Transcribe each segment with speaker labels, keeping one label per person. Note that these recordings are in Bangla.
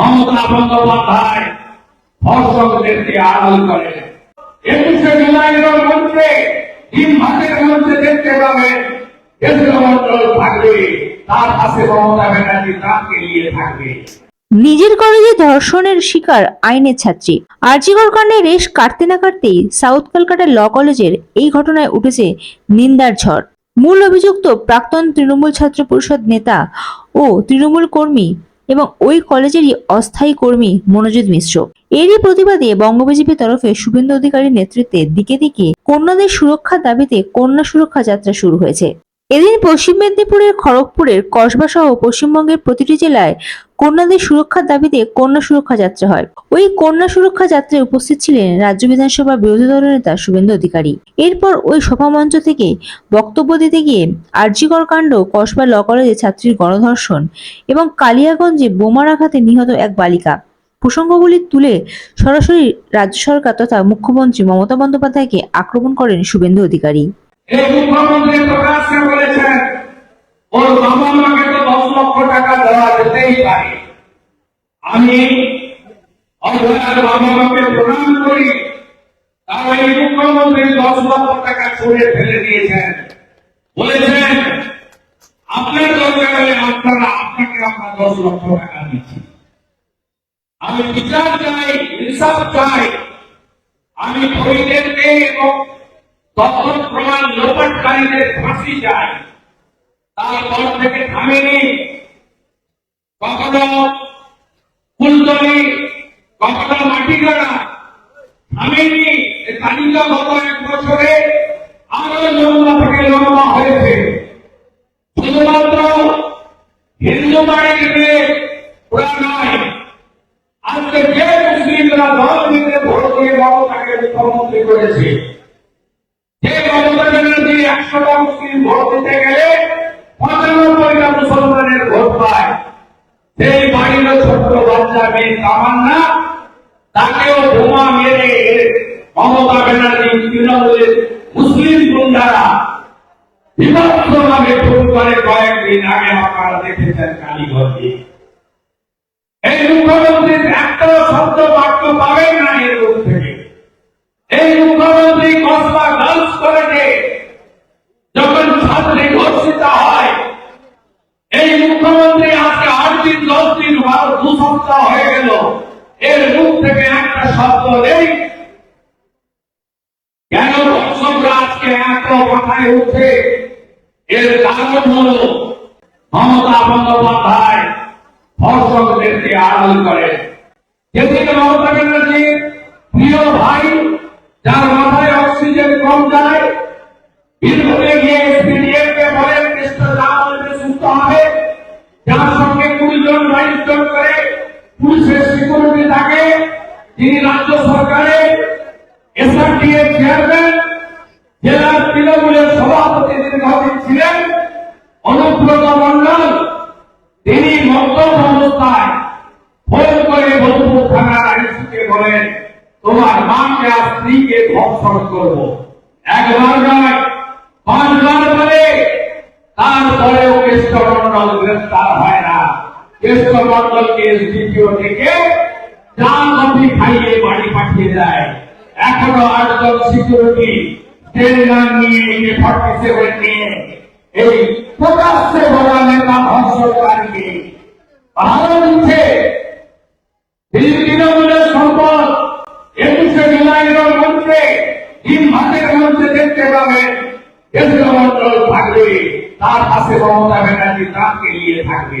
Speaker 1: মমতা বন্দ্যোপাধ্যায় ধর্ষকদেরকে আড়াল করে। একুশে জুলাইয়ের মধ্যে তিন মাসের মধ্যে দেখতে পাবেন কেন্দ্রীয় মন্ডল থাকবে, তার পাশে মমতা ব্যানার্জি তাকে নিয়ে থাকবে।
Speaker 2: নিজের কলেজে ধর্ষণের শিকার আইনের ছাত্রী। আরজিগর কাণ্ডে রেশ কাটতে না কাটতেই সাউথ কলকাতা ল কলেজের এই ঘটনায় উঠেছে নিন্দার ঝড়। মূল অভিযুক্ত প্রাক্তন তৃণমূল ছাত্র পরিষদ নেতা ও তৃণমূল কর্মী এবং ওই কলেজেরই অস্থায়ী কর্মী মনোজিৎ মিশ্র। এরই প্রতিবাদে বঙ্গ বিজেপির তরফে শুভেন্দু অধিকারীর নেতৃত্বে দিকে দিকে কন্যাদের সুরক্ষার দাবিতে কন্যা সুরক্ষা যাত্রা শুরু হয়েছে। এদিন পশ্চিম মেদিনীপুরের খড়গপুরের কসবা সহ পশ্চিমবঙ্গের প্রতিটি জেলায় কন্যাদের সুরক্ষার দাবিতে কন্যা সুরক্ষা যাত্রা হয়। ওই কন্যা সুরক্ষা যাত্রায় উপস্থিত ছিলেন রাজ্য বিধানসভার বিরোধী দলনেতা শুভেন্দু অধিকারী। এরপর ওই সভামঞ্চ থেকে বক্তব্য দিতে গিয়ে আরজিকর কাণ্ড, কসবা ল কলেজে ছাত্রীর গণধর্ষণ এবং কালিয়াগঞ্জে বোমার আঘাতে নিহত এক বালিকা। প্রসঙ্গগুলি তুলে সরাসরি রাজ্য সরকার তথা মুখ্যমন্ত্রী মমতা বন্দ্যোপাধ্যায়কে আক্রমণ করেন শুভেন্দু অধিকারী।
Speaker 1: এই মুখ্যমন্ত্রী প্রকাশ্যে বলেছেন ওর বাবা মাকে তো দশ লক্ষ টাকা দেওয়া যেতেই পারে। আমি বাবা মাকে প্রণাম করি। এই মুখ্যমন্ত্রী দশ লক্ষ টাকা ছুড়ে ফেলে দিয়েছেন। বলেছেন, আপনার দরকার হলে আপনারা আপনাকে আমরা দশ লক্ষ টাকা দিচ্ছি। আমি বিচার চাই ইনসাফ চাই। আমি শহীদদেরকে এবং তথ্য প্রমাণ লোপাটকারীদের ফাঁসি চাই। তারপর থেকে থামেনি। কখনো ফুলতলি, কখনো মাটি কাটা থামেনি তালিকা গত এক বছরে আরও লম্বা থেকে লম্বা হয়েছে শুধুমাত্র হিন্দু বাড়ির মেয়ে ওরা নয় আজকে যে মুসলিমরা দল দিতে ভোট দিয়ে মমতাকে মুখ্যমন্ত্রী করেছে যে মমতা ব্যানার্জি একশোটা মুসলিম ভোট দিতে গেলে পঁচানব্বইটা মুসলমানের ভোট পায় সেই বাড়ির মেয়ে তামান্না, তাকেও বোমা মেরে মমতা ব্যানার্জি তৃণমূলের মুসলিম গুন্ডারা বিভক্তভাবে খুন করে কয়েকদিন আগে আপনারা দেখেছেন কালীগঞ্জে এই মুখ্যমন্ত্রীর একটা শব্দ বাক্য পাবেন না এর মুখ থেকে এই মুখ্যমন্ত্রী কসবা গার্লস কলেজে যখন ছাত্রী ধর্ষিত হয় এই মুখ্যমন্ত্রী আজকে আট দিন দশ দু সপ্তাহ হয়ে গেল। এর মুখ থেকে একটা শব্দ নেই। কেন আজকে এত মাথায় উঠে? এর কারণ হল মমতা বন্দ্যোপাধ্যায় ধর্ষকদেরকে আড়াল করে। যেদিকে মমতা ব্যানার্জির প্রিয় ভাই, যার মাথায় অক্সিজেন কম যায় বাইশ জন করে, পুলিশের সিকিউরিটি থাকে, তিনি রাজ্য সরকারের এসআরটিএর চেয়ারম্যান জেলার তৃণমূলের সভাপতি তিনি দীর্ঘদিন ছিলেন অনুব্রত মন্ডল তিনি মন্তব্য অবস্থায় ফোন করে বোলপুর থানার আইসিকে বলেন, তোমার মাকে আর স্ত্রীকে ধর্ষণ করব। একবার নয়, পাঁচবার বলে, তারপরেও কেষ্ট মন্ডল গ্রেফতার হয় না। কেষ্ট মন্ডলকে এসডিপিও থেকে চা কফি খাইয়ে বাড়ি দেখতে পাবেন তার পাশে মমতা ব্যানার্জি তাকে নিয়ে থাকবে।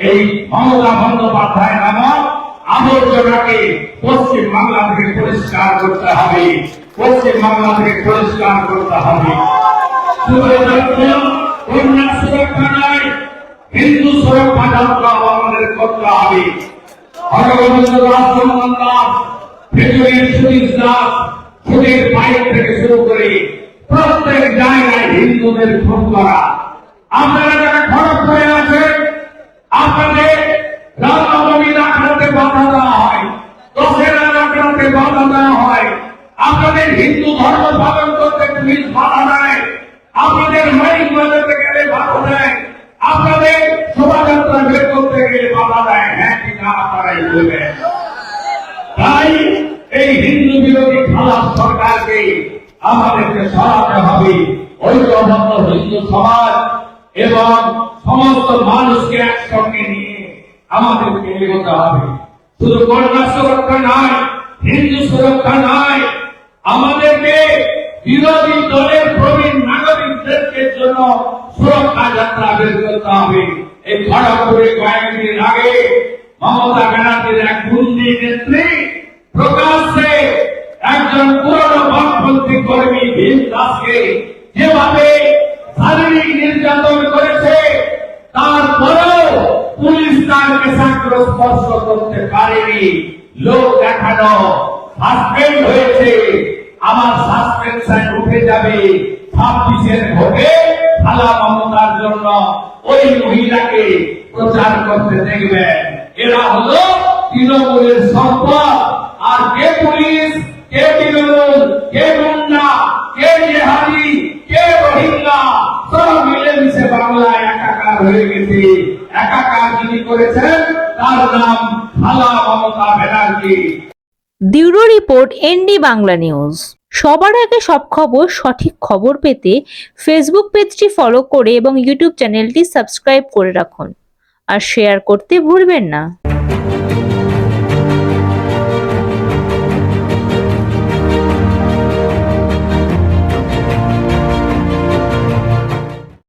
Speaker 1: এই মমতা বন্দ্যোপাধ্যায় নামক আবর্জনাকে পশ্চিম বাংলা থেকে পরিষ্কার করতে হবে। পশ্চিম বাংলা থেকে পরিষ্কার করতে হবে। কন্যা সুরক্ষা নয় হিন্দু সুরক্ষা যাত্রা আমাদের করতে হবে। হরগোবিন্দ দাস চন্দন দাস আপনারা যারা খরচ হয়ে আছেন আপনাদের রামনবমী আখড়াতে বাধা দেওয়া হয় দশেরা আখড়াতে বাধা দেওয়া হয়। আপনাদের হিন্দু ধর্ম পালন করতে পুলিশ বাধা দেয়, আপনাদের মাইক বাজাতে গেলে বাধা দেয়, আপনাদের শোভাযাত্রা বের করতে গেলে বাধা দেয়। হ্যাঁ কি না, আপনারাই বলবেন। তাই এই হিন্দু বিরোধী খারাপ সরকারকে আমাদেরকে সরাতে হবে। ঐক্যবদ্ধ হিন্দু সমাজ এবং সমস্ত মানুষকে একসঙ্গে নিয়ে আমাদেরকে এগোতে হবে। শুধু কন্যা সুরক্ষা নয়, হিন্দু সুরক্ষা নয়, আমাদেরকে বিরোধী দলের প্রবীণ নাগরিকদেরকে জন্য সুরক্ষা যাত্রা বের করতে হবে। এই খড়গপুরে কয়েকদিন আগে মমতা ব্যানার্জির এক গুন্ডি নেত্রী প্রকাশ্যে একজন পুরনো বামপন্থী কর্মী ভীম দাসকে তার স্পর্শ করতে পারেনি। লোক দেখানো সাসপেন্ড হয়েছে। আমার সাসপেনশন উঠে যাবে। ছাব্বিশের ভোটে খালা মমতার জন্য ওই মহিলাকে প্রচার করতে দেখবেন এরা হলো তৃণমূলের সম্পদ আর কে পুলিশ, কে তৃণমূল, কে গুন্ডা, কে জেহাদি, কে রোহিঙ্গা, সব মিলেমিশে বাংলায় একাকার হয়ে গেছে। একাকার যিনি করেছেন, তার নাম খালা Mamata Banerjee.
Speaker 2: Bureau report ND Bangla news. সবার আগে সব খবর, সঠিক খবর পেতে ফেসবুক পেজটি ফলো করে এবং ইউটিউব চ্যানেলটি সাবস্ক্রাইব করে রাখুন। আর শেয়ার করতে ভুলবেন না।